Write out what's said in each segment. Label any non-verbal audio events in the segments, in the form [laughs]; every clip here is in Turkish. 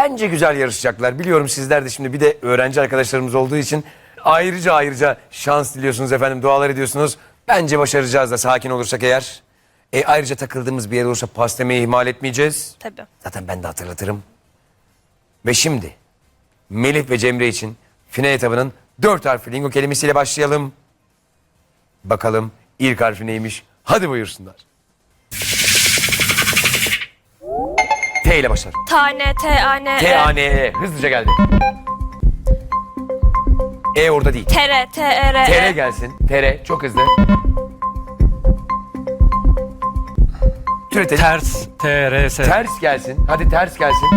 Bence güzel yarışacaklar. Biliyorum sizler de şimdi bir de öğrenci arkadaşlarımız olduğu için ayrıca ayrıca şans diliyorsunuz efendim. Dualar ediyorsunuz. Bence başaracağız da sakin olursak eğer. E, ayrıca takıldığımız bir yer olursa pas demeyi ihmal etmeyeceğiz. Tabii. Zaten ben de hatırlatırım. Ve şimdi Melih ve Cemre için final etabının dört harfli lingo kelimesiyle başlayalım. Bakalım ilk harfi neymiş? Hadi buyursunlar. T ile başlar. Tane, T-A-N-E. T-A-N-E. Hızlıca geldi. E orada değil. Tere, T-E-R-E. Tere gelsin. Tere çok hızlı. Türetelim. Ters. T-R-S. Ters gelsin. Hadi ters gelsin.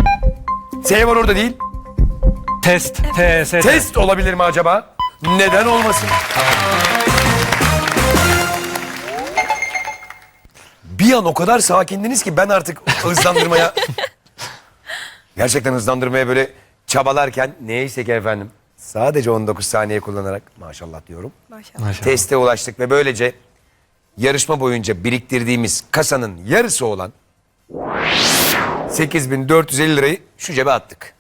S var orada değil. Test. T-S. Test olabilir mi acaba? Neden olmasın? Bir an o kadar sakindiniz ki ben artık hızlandırmaya... [laughs] Gerçekten hızlandırmaya böyle çabalarken neyse ki efendim sadece 19 saniye kullanarak maşallah diyorum. Maşallah. Maşallah. Teste ulaştık ve böylece yarışma boyunca biriktirdiğimiz kasanın yarısı olan 8450 lirayı şu cebe attık.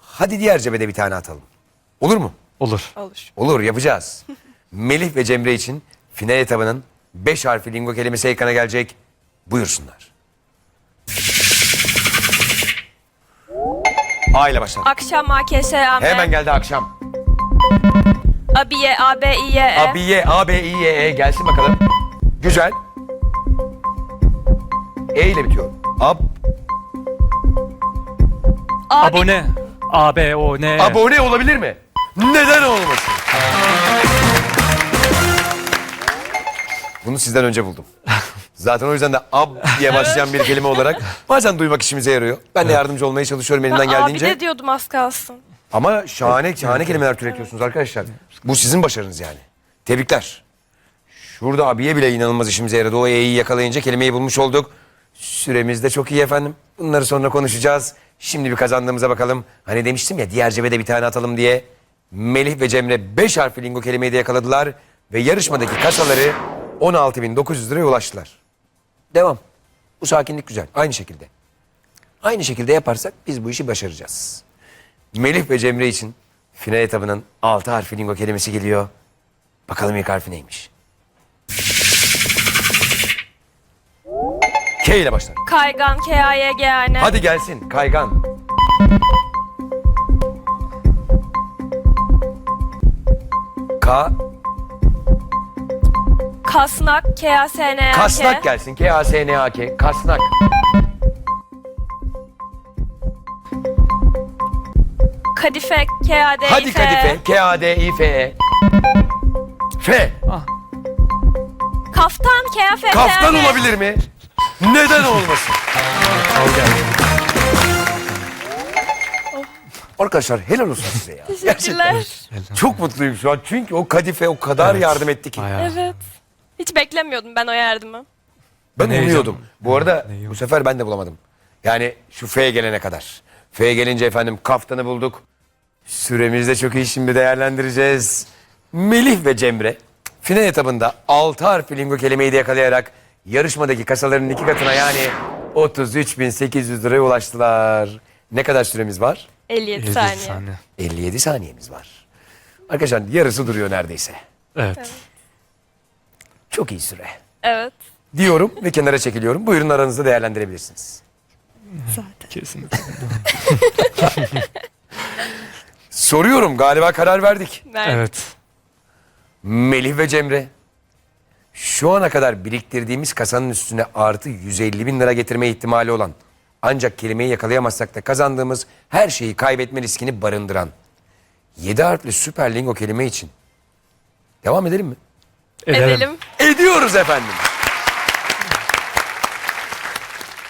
Hadi diğer cebe de bir tane atalım. Olur mu? Olur. Olur. Olur yapacağız. [laughs] Melih ve Cemre için final etabının 5 harfli lingo kelimesi ekrana gelecek. Buyursunlar. A ile başlar. Akşam, A-K-S-A-M. Hemen geldi akşam. Abiye, A-B-İ-Y-E. Abiye, A, B, İ, Y, E gelsin bakalım. Güzel. E ile bitiyor. Ab, Abi- Abone. A-B-O-N. abone olabilir mi? Neden olmasın? Bunu sizden önce buldum. Zaten o yüzden de ab diye başlayan bir kelime olarak bazen duymak işimize yarıyor. Ben de yardımcı olmaya çalışıyorum elimden Ben geldiğince. Abi de diyordum az kalsın. Ama şahane şahane kelimeler türetiyorsunuz arkadaşlar. Bu sizin başarınız yani. Tebrikler. Şurada abiye bile inanılmaz işimize yaradı. O E'yi yakalayınca kelimeyi bulmuş olduk. Süremiz de çok iyi efendim. Bunları sonra konuşacağız. Şimdi bir kazandığımıza bakalım. Hani demiştim ya diğer cebe de bir tane atalım diye. Melih ve Cemre 5 harfli lingo kelimeyi de yakaladılar. Ve yarışmadaki kasaları 16.900 liraya ulaştılar. Devam. Bu sakinlik güzel. Aynı şekilde. Aynı şekilde yaparsak biz bu işi başaracağız. Melih ve Cemre için final etabının 6 harfli lingo kelimesi geliyor. Bakalım ilk harfi neymiş? K ile başlar. Kaygan, K-A-Y-G-A-N. Hadi gelsin kaygan. Ka, Kasnak, K-A-S-N-A-K. kasnak gelsin. K-A-S-N-A-K. Kasnak. Kadife, K-A-D-İ-F. Hadi kadife. K-A-D-İ-F-E. F. Kaftan, K-A-F-T-A-N. Kaftan olabilir mi? Neden olmasın? Al gel. Arkadaşlar helal olsun size ya. Gerçekten. Teşekkürler. Çok mutluyum şu an. Çünkü o kadife o kadar Evet. yardım etti ki. Bayağı. Evet. Hiç beklemiyordum ben o yardımı. Ben Ne umuyordum. Bu arada bu sefer ben de bulamadım. Yani şu F'ye gelene kadar. F'ye gelince efendim kaftanı bulduk. Süremiz de çok iyi şimdi değerlendireceğiz. Melih ve Cemre final etabında 6 harfli lingo kelimeyi de yakalayarak yarışmadaki kasaların iki katına yani 33.800 liraya ulaştılar. Ne kadar süremiz var? 57 57 saniye. saniye. 57 saniyemiz var. Arkadaşlar yarısı duruyor neredeyse. Evet. Çok iyi süre. Evet. Diyorum ve kenara çekiliyorum. Buyurun aranızda değerlendirebilirsiniz. Kesinlikle. [laughs] Soruyorum galiba karar verdik. Ver. Evet. Melih ve Cemre. Şu ana kadar biriktirdiğimiz kasanın üstüne artı 150 bin lira getirme ihtimali olan ancak kelimeyi yakalayamazsak da kazandığımız her şeyi kaybetme riskini barındıran 7 harfli süper lingo kelime için devam edelim mi? Edelim. Ediyoruz efendim.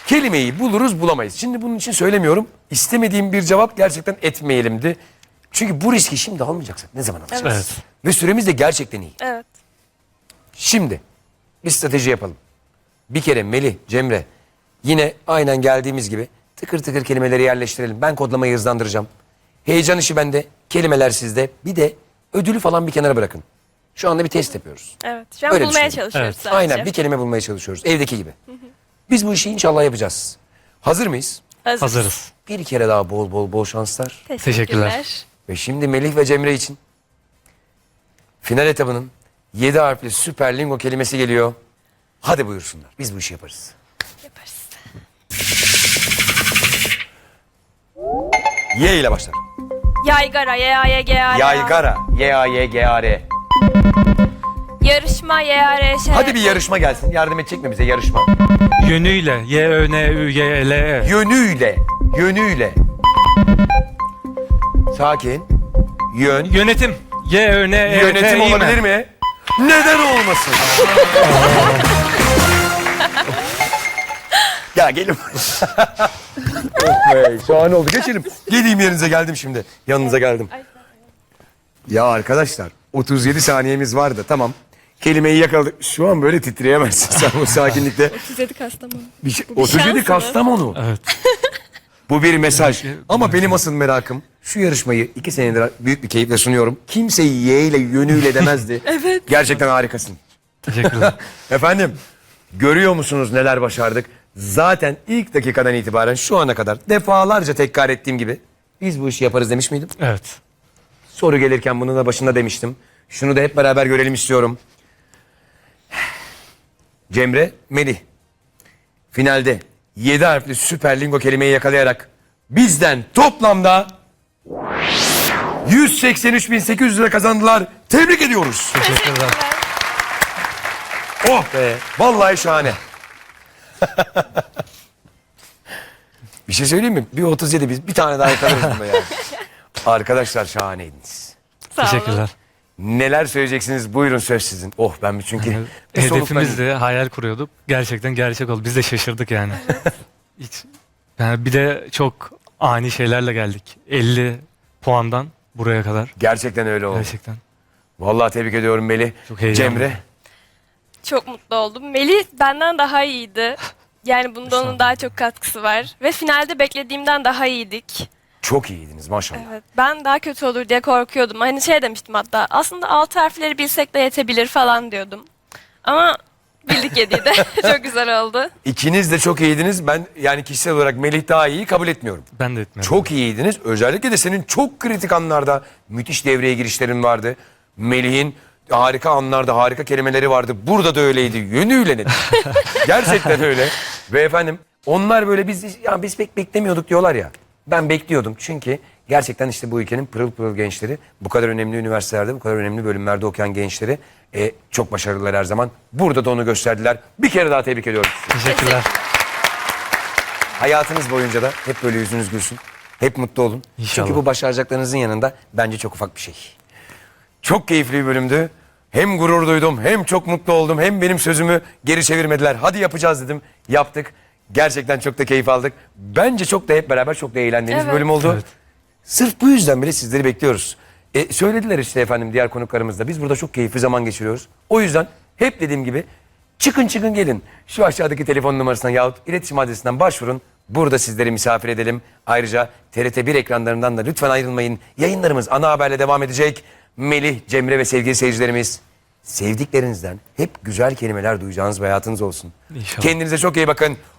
Kelimeyi buluruz bulamayız. Şimdi bunun için söylemiyorum. İstemediğim bir cevap gerçekten etmeyelimdi. Çünkü bu riski şimdi almayacaksak ne zaman alacağız? Evet. Ve süremiz de gerçekten iyi. Evet. Şimdi bir strateji yapalım. Bir kere Melih, Cemre yine aynen geldiğimiz gibi tıkır tıkır kelimeleri yerleştirelim. Ben kodlamayı hızlandıracağım. Heyecan işi bende, kelimeler sizde. Bir de ödülü falan bir kenara bırakın. Şu anda bir test yapıyoruz. Evet. Şu an Öyle bulmaya düşünün. çalışıyoruz Evet. sadece. Aynen bir kelime bulmaya çalışıyoruz. Evdeki gibi. Biz bu işi inşallah yapacağız. Hazır mıyız? Hazırız. Hazırız. Bir kere daha bol bol bol şanslar. Teşekkürler. Ve şimdi Melih ve Cemre için final etabının 7 harfli süper lingo kelimesi geliyor. Hadi buyursunlar. Biz bu işi yaparız. Yaparız. Y ile başlar. Yaygara. Y-A-Y-G-A-R-A. Yaygara. Y-A-Y-G-A-R. Yarışma. Y-A-R-Ş. Hadi bir yarışma gelsin. Yardım edecek mi bize yarışma? Yönüyle. Y-Ö-N-Ü-Y-L-E. Yönüyle. Yönüyle. Sakin. Yön. Yönetim. Y-Ö-N-E-T-İ Yönetim olabilir mi? Neden olmasın? [laughs] ya gelin. [laughs] oh be şahane oldu. Geçelim. Geleyim yerinize geldim şimdi. Yanınıza geldim. Ya arkadaşlar 37 saniyemiz vardı tamam. Kelimeyi yakaladık. Şu an böyle titreyemezsin sen bu sakinlikte. [laughs] 37 Kastamonu. Bir şey, bir 37 şans mı? Kastamonu. Evet. Bu bir mesaj. Ama benim asıl merakım şu yarışmayı iki senedir büyük bir keyifle sunuyorum. Kimseyi Y ile yönüyle demezdi. [laughs] evet. Gerçekten harikasın. Teşekkürler. [laughs] Efendim görüyor musunuz neler başardık? Zaten ilk dakikadan itibaren şu ana kadar defalarca tekrar ettiğim gibi biz bu işi yaparız demiş miydim? evet. Soru gelirken bunun da başında demiştim. Şunu da hep beraber görelim istiyorum. Cemre, Melih. Finalde 7 harfli süper lingo kelimeyi yakalayarak bizden toplamda 183.800 lira kazandılar. Tebrik ediyoruz. Teşekkürler. Oh be. Vallahi şahane. [laughs] bir şey söyleyeyim mi? Bir 37 biz bir tane daha yakalarız bunda yani. [laughs] Arkadaşlar şahaneydiniz. Sağ olun. Teşekkürler. Neler söyleyeceksiniz? Buyurun söz sizin. Oh ben bir çünkü bir Hedefimizdi, hayal kuruyorduk. Gerçekten gerçek oldu. Biz de şaşırdık yani. [laughs] Hiç. Yani bir de çok ani şeylerle geldik. 50 puandan buraya kadar. Gerçekten öyle oldu. Gerçekten. Vallahi tebrik ediyorum Melih. Çok heyecanlı. Cemre. Çok mutlu oldum. Melih benden daha iyiydi. Yani bunda onun daha çok katkısı var. Ve finalde beklediğimden daha iyiydik. Çok iyiydiniz maşallah. Evet. Ben daha kötü olur diye korkuyordum. Hani şey demiştim hatta. Aslında alt harfleri bilsek de yetebilir falan diyordum. Ama bildik yediği de. [laughs] çok güzel oldu. İkiniz de çok iyiydiniz. Ben yani kişisel olarak Melih daha iyi kabul etmiyorum. Ben de etmiyorum. Çok iyiydiniz. Özellikle de senin çok kritik anlarda müthiş devreye girişlerin vardı. Melih'in harika anlarda harika kelimeleri vardı. Burada da öyleydi. Yönüyle net. [laughs] Gerçekten öyle. Ve efendim onlar böyle biz ya biz pek beklemiyorduk diyorlar ya. Ben bekliyordum çünkü gerçekten işte bu ülkenin pırıl pırıl gençleri bu kadar önemli üniversitelerde bu kadar önemli bölümlerde okuyan gençleri e, çok başarılılar her zaman. Burada da onu gösterdiler. Bir kere daha tebrik ediyorum. Teşekkürler. Hayatınız boyunca da hep böyle yüzünüz gülsün. Hep mutlu olun. İnşallah. Çünkü bu başaracaklarınızın yanında bence çok ufak bir şey. Çok keyifli bir bölümdü. Hem gurur duydum, hem çok mutlu oldum, hem benim sözümü geri çevirmediler. Hadi yapacağız dedim. Yaptık. Gerçekten çok da keyif aldık. Bence çok da hep beraber çok da eğlendiğimiz bir Evet. bölüm oldu. Evet. Sırf bu yüzden bile sizleri bekliyoruz. E, söylediler işte efendim diğer konuklarımız da. Biz burada çok keyifli zaman geçiriyoruz. O yüzden hep dediğim gibi çıkın çıkın gelin. Şu aşağıdaki telefon numarasından yahut iletişim adresinden başvurun. Burada sizleri misafir edelim. Ayrıca TRT1 ekranlarından da lütfen ayrılmayın. Yayınlarımız ana haberle devam edecek. Melih, Cemre ve sevgili seyircilerimiz sevdiklerinizden hep güzel kelimeler duyacağınız bir hayatınız olsun. İnşallah. Kendinize çok iyi bakın.